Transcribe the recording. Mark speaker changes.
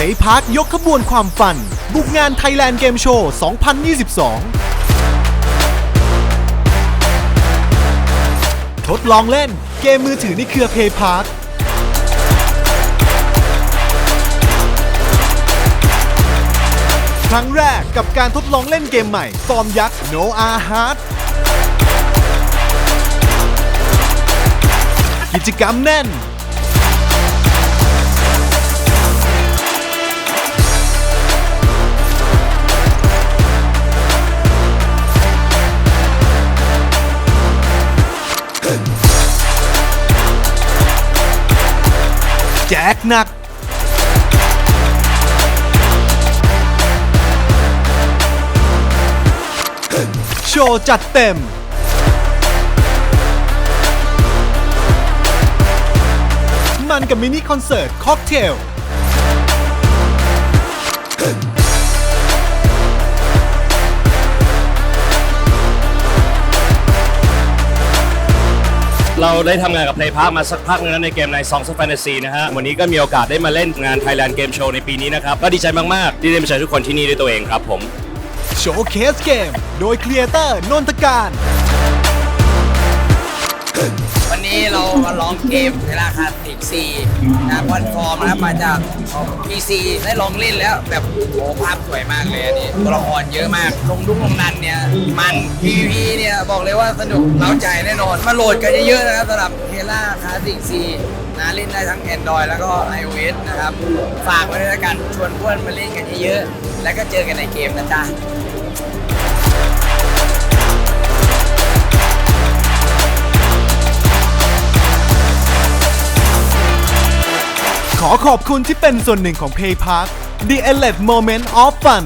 Speaker 1: เพย์พาร์คยกขบวนความฝัน บุกงาน Thailand Game Show 2022 ทดลองเล่นเกมมือถือในเครือเพย์พาร์คครั้งแรกกับการทดลองเล่นเกมใหม่ ฟอร์มยักษ์ No a h a r t กิจกรรมแน่น แจกหนักโชว์จัดเต็ม มันกับมินิคอนเสิร์ตค็อกเทล
Speaker 2: เราได้ทำงานกับเพลย์พาร์มาสักพักนึงแล้วในเกมใน Songs of Fantasy นะฮะ วันนี้ก็มีโอกาสได้มาเล่นงาน Thailand Game Show ในปีนี้นะครับ ก็ดีใจมาก ๆ ที่ได้มาเจอทุกคนที่นี่ด้วยตัวเองครับผม
Speaker 1: โชว์เคสเกม โดยครีเอเตอร์นนทการ
Speaker 3: วันนี้เรามาลองเกมเวลาคาติกซีนะพอนฟอร์มนะครับมาจาก PC ได้ลองเล่นแล้วแบบโอ้ภาพสวยมากเลยอันนี้ตัวละครเยอะมากลงดุกลงนันเนี่ย มัน PVP เนี่ย บอกเลยว่าสนุกเล้าใจแน่นอน มาโหลดกันเยอะๆนะครับสำหรับเทล่าคาติกซีนะเล่นได้ทั้ง Android แล้วก็ iOS นะครับ ฝากไว้ด้วยละกันชวนเพื่อนมาเล่นกันเยอะๆแล้วก็เจอกันในเกมนะจ๊ะ
Speaker 1: ขอขอบคุณที่เป็นส่วนหนึ่งของ Pay Park The Elite Moment of Fun